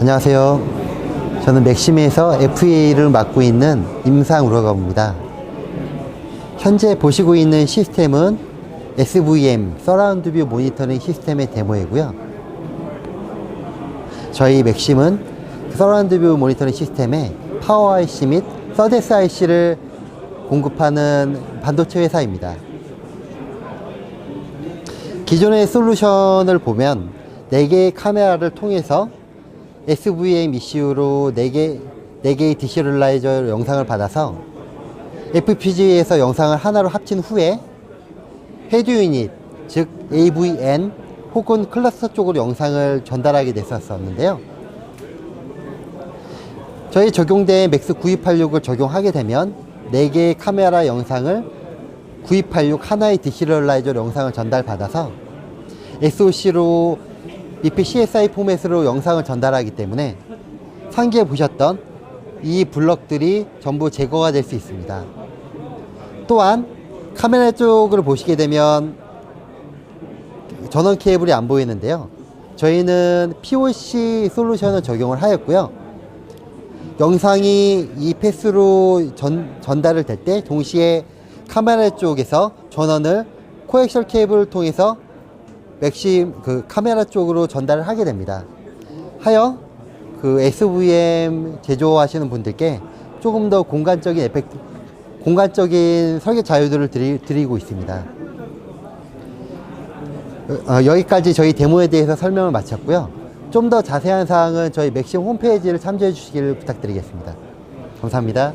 안녕하세요. 저는 맥심에서 FA를 맡고 있는 임상우라고 합니다. 현재 보시고 있는 시스템은 SVM 서라운드 뷰 모니터링 시스템의 데모이고요. 저희 맥심은 서라운드 뷰 모니터링 시스템에 파워 IC 및 서데스 IC를 공급하는 반도체 회사입니다. 기존의 솔루션을 보면 4개의 카메라를 통해서 SVM ECU로 4개, 4개의 디시럴라이저 영상을 받아서 FPGA에서 영상을 하나로 합친 후에 헤드 유닛, 즉 AVN 혹은 클러스터 쪽으로 영상을 전달하게 됐었는데요. 저희 적용된 맥스 9286을 적용하게 되면 4개의 카메라 영상을 9286 하나의 디시럴라이저 영상을 전달받아서 SOC로 BP CSI 포맷으로 영상을 전달하기 때문에 상기에 보셨던 이 블럭들이 전부 제거가 될 수 있습니다. 또한 카메라 쪽을 보시게 되면 전원 케이블이 안 보이는데요. 저희는 POC 솔루션을 적용을 하였고요. 영상이 이 패스로 전, 전달을 될 때 동시에 카메라 쪽에서 전원을 코엑셜 케이블을 통해서 맥심 그 카메라 쪽으로 전달을 하게 됩니다. 하여 그 SVM 제조하시는 분들께 조금 더 공간적인 에펙트, 공간적인 설계 자유들을 드리, 드리 고 있습니다. 어, 여기까지 저희 데모에 대해서 설명을 마쳤고요. 좀 더 자세한 사항은 저희 맥심 홈페이지를 참조해 주시기를 부탁드리겠습니다. 감사합니다.